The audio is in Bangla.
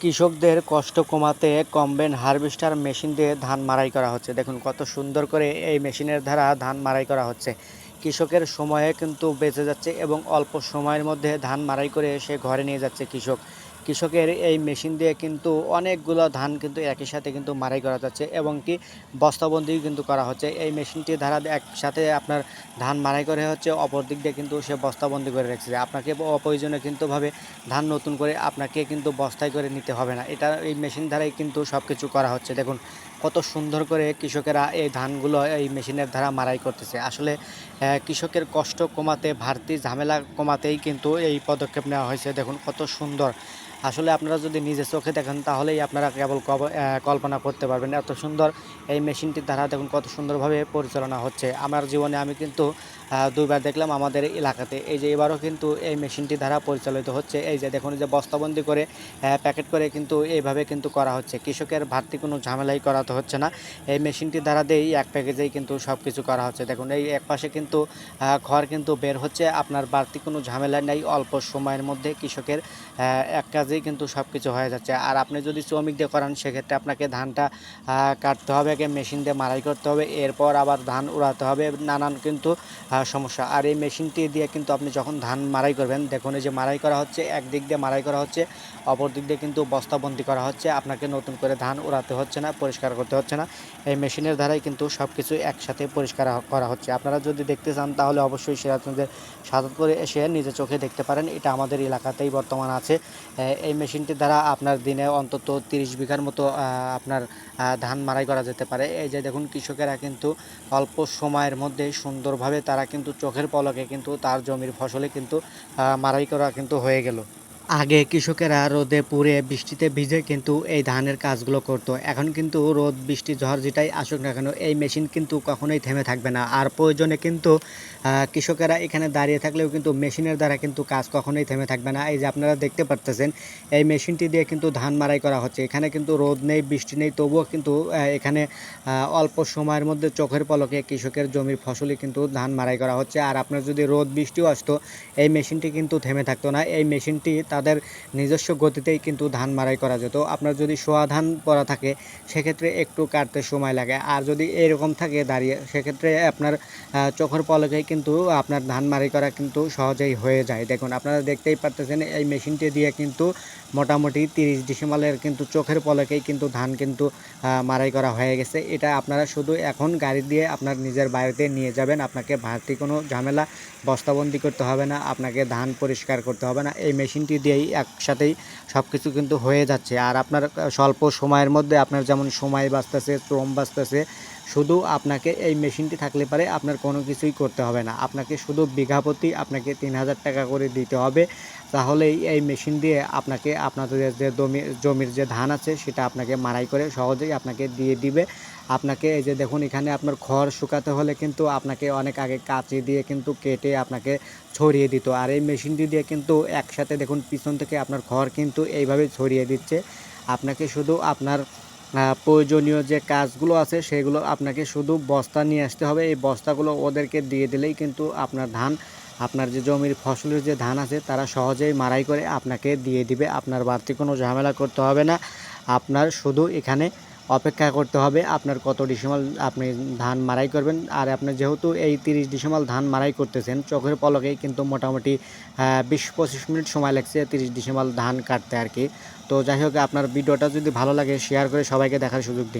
কৃষকদের কষ্ট কমাতে কম্বাইন হারভেস্টার মেশিন দিয়ে ধান মারাই করা হচ্ছে। দেখুন কত সুন্দর করে এই মেশিনের দ্বারা ধান মারাই করা হচ্ছে। কৃষকের সময়ে কিন্তু বেঁচে যাচ্ছে এবং অল্প সময়ের মধ্যে ধান মারাই করে সে ঘরে নিয়ে যাচ্ছে কৃষক। কৃষকের এই মেশিন দিয়ে কিন্তু অনেকগুলো ধান কিন্তু একই সাথে কিন্তু মারাই করা যাচ্ছে এবং কি বস্তাবন্দি কিন্তু করা হচ্ছে। এই মেশিনটি দ্বারা একসাথে আপনার ধান মারাই করে হচ্ছে, অপর দিক দিয়ে কিন্তু সে বস্তাবন্দি করে রেখেছে। আপনাকে অপ্রয়োজনে কিন্তু ভাবে ধান নতুন করে আপনাকে কিন্তু বস্তায় করে নিতে হবে না। এটা এই মেশিন দ্বারাই কিন্তু সব কিছু করা হচ্ছে। দেখুন কত সুন্দর করে কৃষকেরা এই ধানগুলো এই মেশিনের দ্বারা মারাই করতেছে। আসলে কৃষকের কষ্ট কমাতে, ভারতী ঝামেলা কমাতেই কিন্তু এই পদক্ষেপ নেওয়া হয়েছে। দেখুন কত সুন্দর। আসলে আপনারা যদি নিজে চোখে দেখেন, তাহলেই আপনারা কেবল কব- কল্পনা করতে পারবেন। এত সুন্দর এই মেশিনটির দ্বারা দেখুন কত সুন্দরভাবে পরিচালনা হচ্ছে। আমার জীবনে আমি কিন্তু দুইবার দেখলাম আমাদের এলাকাতে। এই যে এবারও কিন্তু এই মেশিনটি দ্বারা পরিচালিত হচ্ছে। এই যে দেখুন যে বস্তাবন্দি করে প্যাকেট করে কিন্তু এইভাবে কিন্তু করা হচ্ছে। কৃষকের ভারতী কোনো ঝামেলাই করাতে হচ্ছে না। এই মেশিনটির দ্বারা দিয়েই এক প্যাকেজেই কিন্তু সব কিছু করা হচ্ছে। দেখুন, এই এক পাশে কিন্তু খড় কিন্তু বের হচ্ছে। আপনার বাড়তি কোনো ঝামেলা নেই। অল্প সময়ের মধ্যে কৃষকের এক কাজেই কিন্তু সব কিছু হয়ে যাচ্ছে। আর আপনি যদি শ্রমিক দিয়ে করান, সেক্ষেত্রে আপনাকে ধানটা কাটতে হবে আগে মেশিন দিয়ে মাড়াই করতে হবে। এরপর আবার ধান উড়াতে হবে। নানান কিন্তু সমস্যা। আর এই মেশিনটি দিয়ে কিন্তু আপনি যখন ধান মাড়াই করবেন, দেখুন এই যে মাড়াই করা হচ্ছে, একদিক দিয়ে মারাই করা হচ্ছে, অপর দিক দিয়ে কিন্তু বস্তাবন্দি করা হচ্ছে। আপনাকে নতুন করে ধান উড়াতে হচ্ছে না, পরিষ্কার করতে হচ্ছে না। এই মেশিনের দ্বারাই কিন্তু সব কিছু একসাথে পরিষ্কার করা হচ্ছে। আপনারা যদি দেখতে চান, তাহলে অবশ্যই সিরাজগঞ্জের সাদতপুরে এসে নিজে চোখে দেখতে পারেন। এটা আমাদের এলাকাতেই বর্তমান আছে। এই মেশিনটির দ্বারা আপনার দিনে অন্তত তিরিশ বিঘার মতো আপনার ধান মাড়াই করা যেতে পারে। এই যে দেখুন, কৃষকেরা কিন্তু অল্প সময়ের মধ্যে সুন্দরভাবে তারা কিন্তু চোখের পলকে কিন্তু তার জমির ফসলে কিন্তু মারাই করা কিন্তু হয়ে গেল। আগে কৃষকেরা রোদে পুড়ে বৃষ্টিতে ভিজে কিন্তু এই ধানের কাজগুলো করতো। এখন কিন্তু রোদ, বৃষ্টি, ঝড় যেটাই আসুক না কেন, এই মেশিন কিন্তু কখনোই থেমে থাকবে না। আর প্রয়োজনে কিন্তু কৃষকেরা এখানে দাঁড়িয়ে থাকলেও কিন্তু মেশিনের দ্বারা কিন্তু কাজ কখনোই থেমে থাকবে না। এই যে আপনারা দেখতে পারতেছেন, এই মেশিনটি দিয়ে কিন্তু ধান মাড়াই করা হচ্ছে। এখানে কিন্তু রোদ নেই, বৃষ্টি নেই, তবুও কিন্তু এখানে অল্প সময়ের মধ্যে চোখের পলকে কৃষকের জমির ফসলই কিন্তু ধান মাড়াই করা হচ্ছে। আর আপনার যদি রোদ, বৃষ্টিও আসতো, এই মেশিনটি কিন্তু থেমে থাকতো না। এই মেশিনটি তাদের নিজস্ব গতিতেই কিন্তু ধান মাড়াই করা যেত। আপনার যদি সোয়া ধান পড়া থাকে, সেক্ষেত্রে একটু কাটতে সময় লাগে। আর যদি এরকম থাকে দাঁড়িয়ে, সেক্ষেত্রে আপনার চোখের পলকেই কিন্তু আপনার ধান মাড়াই করা কিন্তু সহজেই হয়ে যায়। দেখুন, আপনারা দেখতেই পারতেছেন, এই মেশিনটি দিয়ে কিন্তু মোটামুটি তিরিশ ডিসেম্বরের কিন্তু চোখের পলকেই কিন্তু ধান কিন্তু মাড়াই করা হয়ে গেছে। এটা আপনারা শুধু এখন গাড়ি দিয়ে আপনার নিজের বাড়িতে নিয়ে যাবেন। আপনাকে ভারতী কোনো ঝামেলা, বস্তাবন্দি করতে হবে না। আপনাকে ধান পরিষ্কার করতে হবে না। এই মেশিনটি দিয়েই একসাথেই সব কিছু কিন্তু হয়ে যাচ্ছে। আর আপনার স্বল্প সময়ের মধ্যে আপনার যেমন সময় বাঁচতেছে, শ্রম বাঁচতেছে শুধু আপনাকে এই মেশিনটি থাকলে পারে আপনার কোনো কিছুই করতে হবে না। আপনাকে শুধু বিঘা প্রতি আপনাকে তিন হাজার টাকা করে দিতে হবে। তাহলেই এই মেশিন দিয়ে আপনাকে আপনাদের যে জমি জমির যে ধান আছে সেটা আপনাকে মাড়াই করে সহজেই আপনাকে দিয়ে দিবে। আপনাকে এই যে দেখুন, এখানে আপনার খড় শুকাতে হলে কিন্তু আপনাকে অনেক আগে কাঁচি দিয়ে কিন্তু কেটে আপনাকে ছড়িয়ে দিত। আর এই মেশিনটি দিয়ে কিন্তু একসাথে দেখুন, পিছন থেকে আপনার খড় কিন্তু এইভাবে ছড়িয়ে দিচ্ছে। আপনাকে শুধু আপনার প্রয়োজনীয় যে কাজগুলো আছে সেগুলো আপনাকে শুধু বস্তা নিয়ে আসতে হবে। এই বস্তাগুলো ওদেরকে দিয়ে দিলেই কিন্তু আপনার ধান, আপনার যে জমির ফসলের যে ধান আছে তারা সহজেই মারাই করে আপনাকে দিয়ে দিবে। আপনার বাড়তি কোনো ঝামেলা করতে হবে না। আপনার শুধু এখানে অপেক্ষা করতে হবে আপনার কত ডিসেম্বর আপনি ধান মারাই করবেন। আর আপনি যেহেতু এই তিরিশ ডিসেমাল ধান মারাই করতেছেন, চোখের পলকেই কিন্তু মোটামুটি বিশ পঁচিশ মিনিট সময় লাগছে তিরিশ ডিসেমাল ধান কাটতে আর কি। তো যাই হোক, আপনার ভিডিওটা যদি ভালো লাগে শেয়ার করে সবাইকে দেখার সুযোগ দিন।